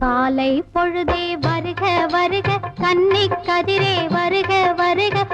காலை பொழுதே வருக வருக கன்னி கதிரே வருக வருக.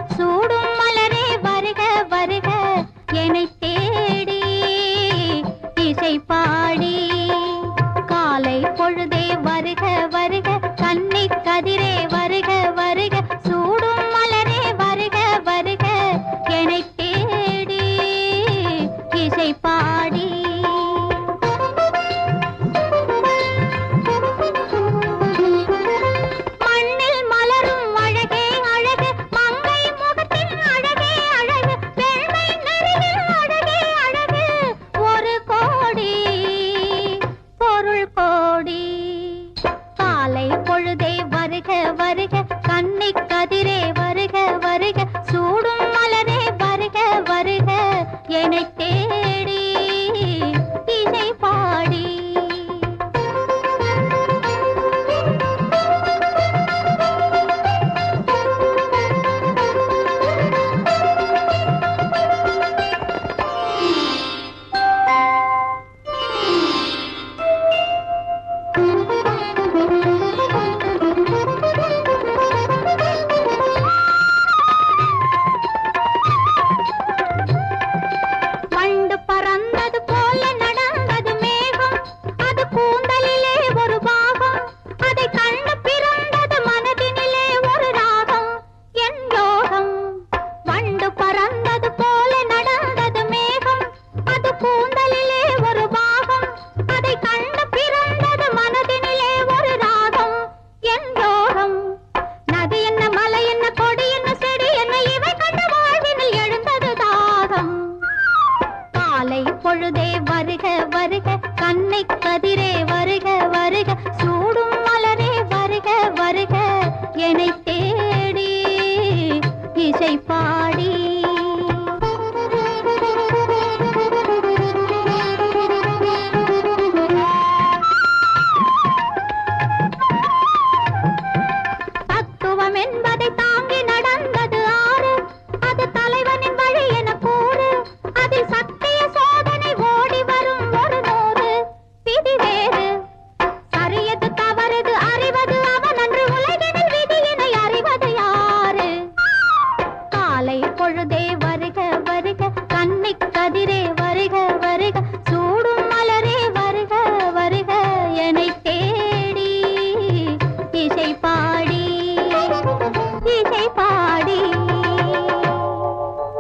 பொழுதே